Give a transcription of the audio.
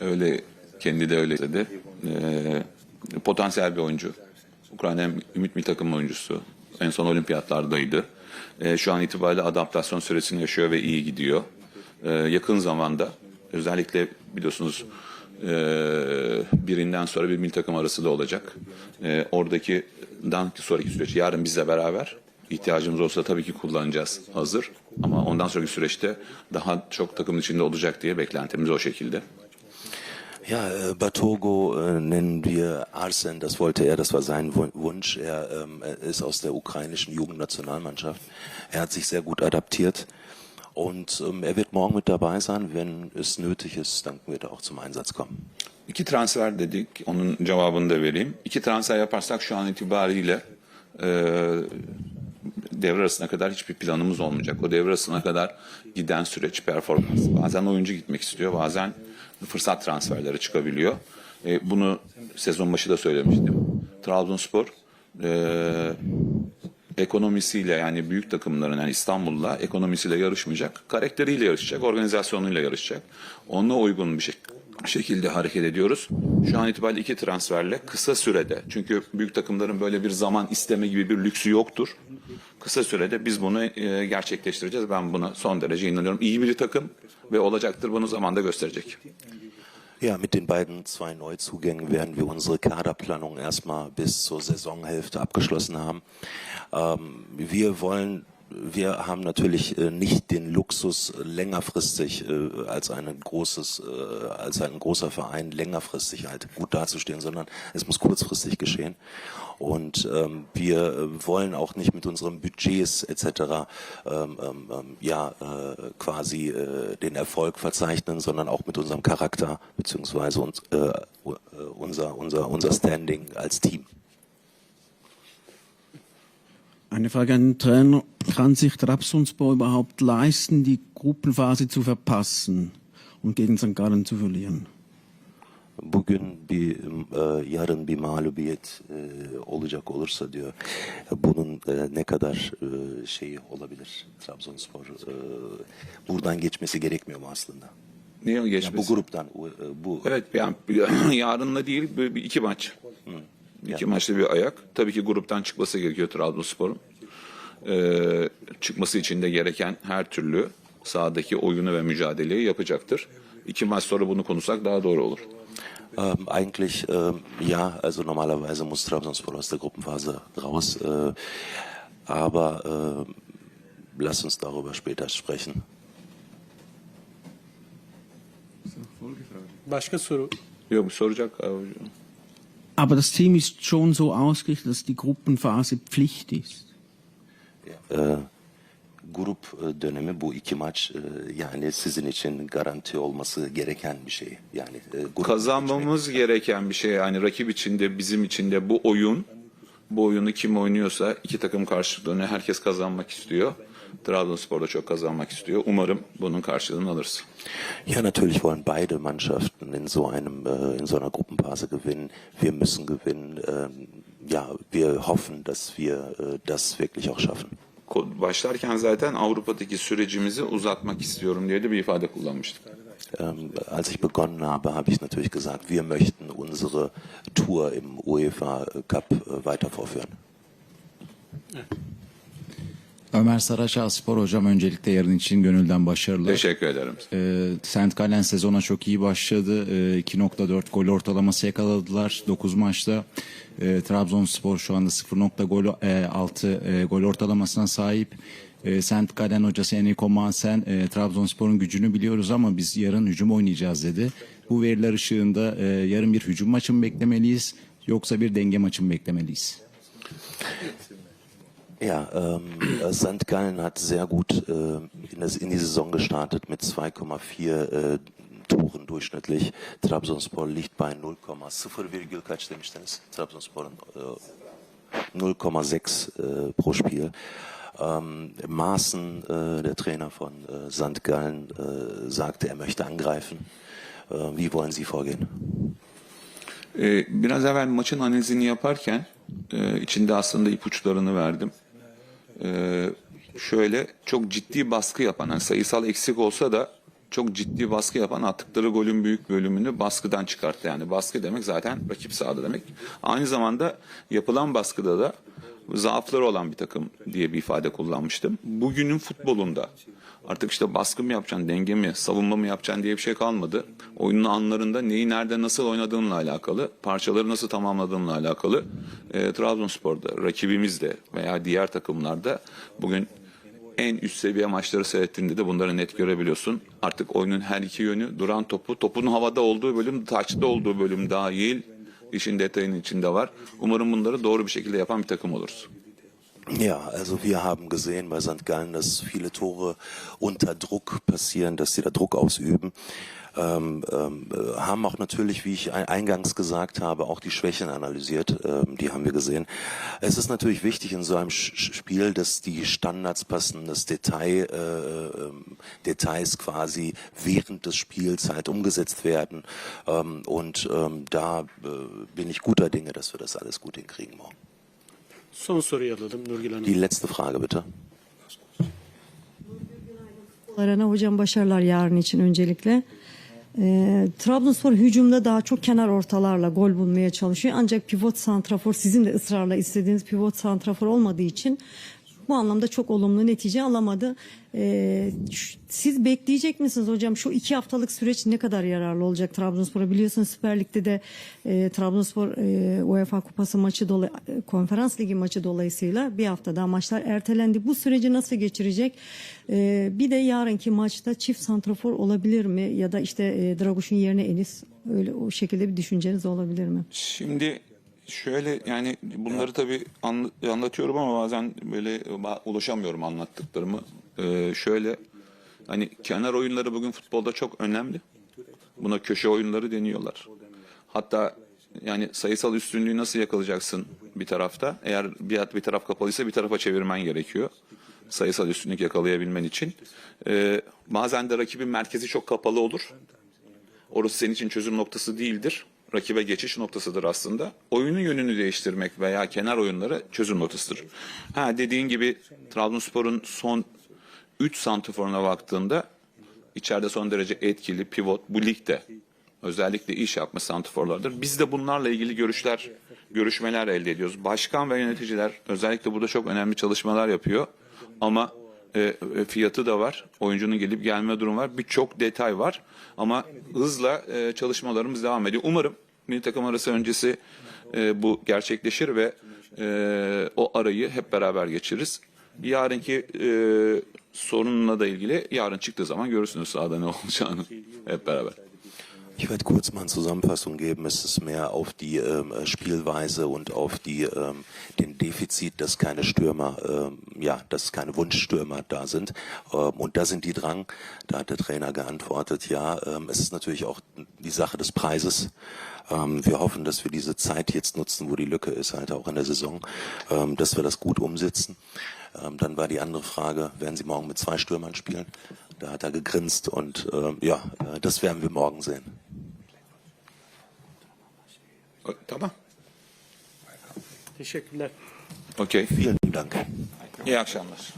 Öyle kendi de öyle dedi. Ee, potansiyel bir oyuncu. Ukrayna ümit bir takım oyuncusu. En son olimpiyatlardaydı. Ee, şu an itibariyle adaptasyon süresini yaşıyor ve iyi gidiyor. Ee, yakın zamanda özellikle biliyorsunuz e, birinden sonra bir milli takım arası da olacak. E, oradaki dan sonraki süreç yarın bizle beraber ihtiyacımız olsa tabii ki kullanacağız hazır. Ama ondan sonraki süreçte daha çok takımın içinde olacak diye beklentimiz o şekilde. Ja, äh, Batogo äh, nennen wir Arsen, das wollte er, das war sein Wun- Wunsch. Er, ähm, er ist aus der ukrainischen Jugendnationalmannschaft. Er hat sich sehr gut adaptiert und ähm, er wird morgen mit dabei sein. Wenn es nötig ist, dann wird er auch zum Einsatz kommen. İki transfer dedik. Onun cevabını da vereyim. İki transfer yaparsak şu an itibariyle e, devre arasına kadar hiçbir planımız olmayacak. O devre arasına kadar giden süreç, performans. Bazen oyuncu gitmek istiyor, bazen fırsat transferleri çıkabiliyor. E, bunu sezon başı da söylemiştim. Trabzonspor e, ekonomisiyle yani büyük takımların yani İstanbul'la ekonomisiyle yarışmayacak. Karakteriyle yarışacak, organizasyonuyla yarışacak. Onunla uygun bir şey, şekilde hareket ediyoruz. Şu an itibariyle iki transferle kısa sürede çünkü büyük takımların böyle bir zaman isteme gibi bir lüksü yoktur. Kısa sürede biz bunu e, gerçekleştireceğiz. Ben buna son derece inanıyorum. İyi bir takım ve olacaktır. Bunu zamanda gösterecek. Ja, mit den beiden zwei Neuzugängen werden wir unsere Kaderplanung erstmal bis zur Saisonhälfte abgeschlossen haben. Ähm, wir wollen, wir haben natürlich äh, nicht den Luxus, längerfristig äh, als ein großes, äh, als ein großer Verein längerfristig halt gut dazustehen, sondern es muss kurzfristig geschehen. Und ähm, wir wollen auch nicht mit unseren Budgets etc. Ähm, ähm, ähm, ja äh, quasi äh, den Erfolg verzeichnen, sondern auch mit unserem Charakter beziehungsweise uns, äh, unser, unser, unser Standing als Team. Eine Frage an den Trainer. Kann sich Trabzonspor überhaupt leisten, die Gruppenphase zu verpassen und gegen St. Gallen zu verlieren? Bugün bir e, yarın bir mağlubiyet e, olacak olursa diyor bunun e, ne kadar e, şeyi olabilir Trabzonspor e, buradan geçmesi gerekmiyor mu aslında? Niye Yani geçmesin? bu gruptan bu Evet yani yarınla değil iki maç. İki maçta bir ayak. Tabii ki gruptan çıkması gerekiyor Trabzonspor'un. Ee, çıkması için de gereken her türlü sahadaki oyunu ve mücadeleyi yapacaktır. İki maç sonra bunu konuşsak daha doğru olur. Ähm, eigentlich ähm, ja, also normalerweise muss Trabzonspor aus der Gruppenphase raus, äh, aber äh, lass uns darüber später sprechen. Başka soru. Yok soracak. Aber das Team ist schon so ausgerichtet, dass die Gruppenphase Pflicht ist. Ee, grup e, dönemi bu iki maç e, yani sizin için garanti olması gereken bir şey. Yani e, grup Kazanmamız gereken bir şey yani rakip içinde bizim içinde bu oyun bu oyunu kim oynuyorsa iki takım karşılığını herkes kazanmak istiyor. Trabzonspor da çok kazanmak istiyor. Umarım bunun karşılığını alırız. Ja, natürlich wollen beide Mannschaften in so einem äh, in so einer Gruppenphase gewinnen. Wir müssen gewinnen. Ähm, ja, wir hoffen, dass wir äh, das wirklich auch schaffen. Başlarken zaten Avrupa'daki sürecimizi uzatmak istiyorum diye de bir ifade kullanmıştık. Ähm, als ich begonnen habe, habe ich natürlich gesagt, wir möchten unsere Tour im UEFA Cup äh, weiter vorführen. Ömer Saraçal Spor hocam öncelikle yarın için gönülden başarılar. Teşekkür ederim. Ee, St. Gallen sezona çok iyi başladı. Ee, 2.4 gol ortalaması yakaladılar 9 maçta. Ee, Trabzonspor şu anda 0.6 e, gol ortalamasına sahip. Ee, St. Gallen hocası Enrico Mansen e, Trabzonspor'un gücünü biliyoruz ama biz yarın hücum oynayacağız dedi. Bu veriler ışığında e, yarın bir hücum maçı mı beklemeliyiz yoksa bir denge maçı mı beklemeliyiz? Ja, ähm, St. Gallen hat sehr gut äh, in, das, in die Saison gestartet mit 2,4 äh, Toren durchschnittlich. Trabzonspor liegt bei 0,0 Virgül kaç demiştiniz? Trabzonspor'un äh, 0,6 äh, pro Spiel. Ähm, Maaßen, äh, der Trainer von äh, St. Gallen, äh, sagte, er möchte angreifen. Äh, wie wollen Sie vorgehen? Biraz evvel maçın analizini yaparken içinde aslında ipuçlarını verdim. Ee, şöyle çok ciddi baskı yapan, yani sayısal eksik olsa da çok ciddi baskı yapan attıkları golün büyük bölümünü baskıdan çıkarttı. Yani baskı demek zaten rakip sahada demek. Aynı zamanda yapılan baskıda da zaafları olan bir takım diye bir ifade kullanmıştım. Bugünün futbolunda artık işte baskı mı yapacaksın, denge mi, savunma mı yapacaksın diye bir şey kalmadı. Oyunun anlarında neyi nerede nasıl oynadığınla alakalı, parçaları nasıl tamamladığınla alakalı e, Trabzonspor'da, rakibimizde veya diğer takımlarda bugün en üst seviye maçları seyrettiğinde de bunları net görebiliyorsun. Artık oyunun her iki yönü duran topu, topun havada olduğu bölüm, taçta olduğu bölüm dahil işin detayının içinde var. Umarım bunları doğru bir şekilde yapan bir takım oluruz. Ja, also wir haben gesehen bei St. Gallen, dass viele Tore unter Druck passieren, dass sie da Druck ausüben. Ähm, ähm, äh, haben auch natürlich, wie ich ein- eingangs gesagt habe, auch die Schwächen analysiert. Ähm, die haben wir gesehen. Es ist natürlich wichtig in so einem Sch- Spiel, dass die Standards passen, dass Detail, äh, ähm, Details quasi während des Spiels halt umgesetzt werden. Ähm, und ähm, da äh, bin ich guter Dinge, dass wir das alles gut hinkriegen morgen. Son soruyu alalım Nurgül Hanım. Die letzte Frage bitte. Arana hocam başarılar yarın için öncelikle. Ee, Trabzonspor hücumda daha çok kenar ortalarla gol bulmaya çalışıyor. Ancak pivot santrafor sizin de ısrarla istediğiniz pivot santrafor olmadığı için bu anlamda çok olumlu netice alamadı. Ee, siz bekleyecek misiniz hocam? Şu iki haftalık süreç ne kadar yararlı olacak Trabzonspor'a? Biliyorsunuz Süper Lig'de de e, Trabzonspor e, UEFA Kupası maçı dolayı, e, Konferans Ligi maçı dolayısıyla bir hafta daha maçlar ertelendi. Bu süreci nasıl geçirecek? E, bir de yarınki maçta çift santrafor olabilir mi? Ya da işte e, Draguş'un yerine Enis öyle o şekilde bir düşünceniz olabilir mi? Şimdi şöyle yani bunları tabii anla- anlatıyorum ama bazen böyle ba- ulaşamıyorum anlattıklarımı. Ee, şöyle hani kenar oyunları bugün futbolda çok önemli. Buna köşe oyunları deniyorlar. Hatta yani sayısal üstünlüğü nasıl yakalayacaksın bir tarafta? Eğer bir, bir taraf kapalıysa bir tarafa çevirmen gerekiyor. Sayısal üstünlük yakalayabilmen için. Ee, bazen de rakibin merkezi çok kapalı olur. Orası senin için çözüm noktası değildir. Rakibe geçiş noktasıdır aslında. Oyunun yönünü değiştirmek veya kenar oyunları çözüm noktasıdır. Ha dediğin gibi Trabzonspor'un son 3 santiforuna baktığında içeride son derece etkili pivot bu ligde özellikle iş yapmış santiforlardır. Biz de bunlarla ilgili görüşler, görüşmeler elde ediyoruz. Başkan ve yöneticiler özellikle burada çok önemli çalışmalar yapıyor. Ama e, e, fiyatı da var. Oyuncunun gelip gelme durumu var. Birçok detay var. Ama hızla e, çalışmalarımız devam ediyor. Umarım milli takım arası öncesi e, bu gerçekleşir ve e, o arayı hep beraber geçiririz. Yarınki e, sorunla da ilgili yarın çıktığı zaman görürsünüz sahada ne olacağını hep beraber. Ich werde kurz mal eine Zusammenfassung geben. Es ist mehr auf die ähm, Spielweise und auf die, ähm, den Defizit, dass keine Stürmer, ähm, ja, dass keine Wunschstürmer da sind. Ähm, und da sind die dran. Da hat der Trainer geantwortet, ja, ähm, es ist natürlich auch die Sache des Preises. Ähm, wir hoffen, dass wir diese Zeit jetzt nutzen, wo die Lücke ist, halt auch in der Saison, dass wir das gut umsetzen. Dann war die andere Frage, werden Sie morgen mit zwei Stürmern spielen? Da hat er gegrinst und ja, äh, das werden wir morgen sehen. Tamam. Teşekkürler. Okey. Vielen Dank. İyi akşamlar.